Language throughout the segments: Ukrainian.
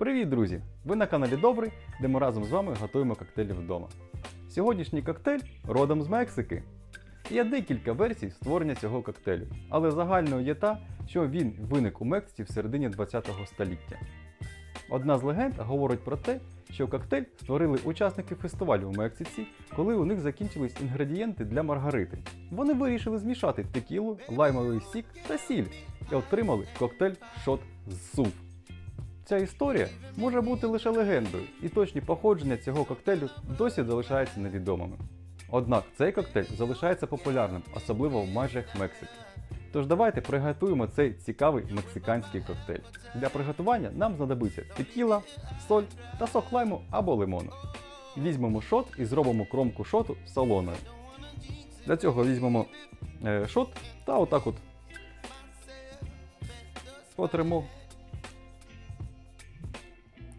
Привіт, друзі! Ви на каналі Добрий, де ми разом з вами готуємо коктейлі вдома. Сьогоднішній коктейль родом з Мексики. Є декілька версій створення цього коктейлю, але загальною є та, що він виник у Мексиці в середині 20 століття. Одна з легенд говорить про те, що коктейль створили учасники фестивалю у Мексиці, коли у них закінчились інгредієнти для маргарити. Вони вирішили змішати текілу, лаймовий сік та сіль і отримали коктейль шот з сув. Ця історія може бути лише легендою, і точні походження цього коктейлю досі залишаються невідомими. Однак цей коктейль залишається популярним, особливо в межах Мексики. Тож давайте приготуємо цей цікавий мексиканський коктейль. Для приготування нам знадобиться текіла, соль та сок лайму або лимону. Візьмемо шот і зробимо кромку шоту солоною. Для цього візьмемо е, шот та отак от потримо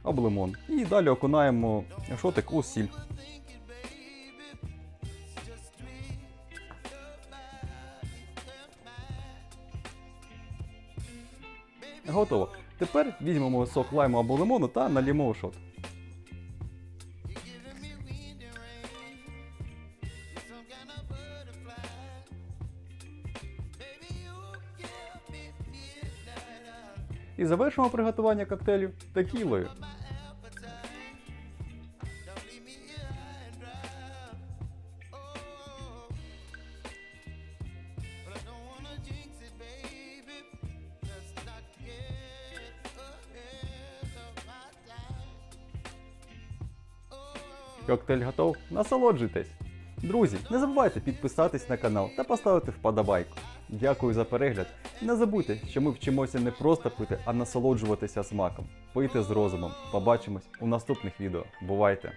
об лимон. І далі окунаємо шотик у сіль. Готово. Тепер візьмемо сок лайму або лимону та налімо шот. І завершимо приготування коктейлю текілою. Коктейль готов. Насолоджуйтесь! Друзі, не забувайте підписатись на канал та поставити вподобайку. Дякую за перегляд. Не забудьте, що ми вчимося не просто пити, а насолоджуватися смаком. Пийте з розумом. Побачимось у наступних відео. Бувайте!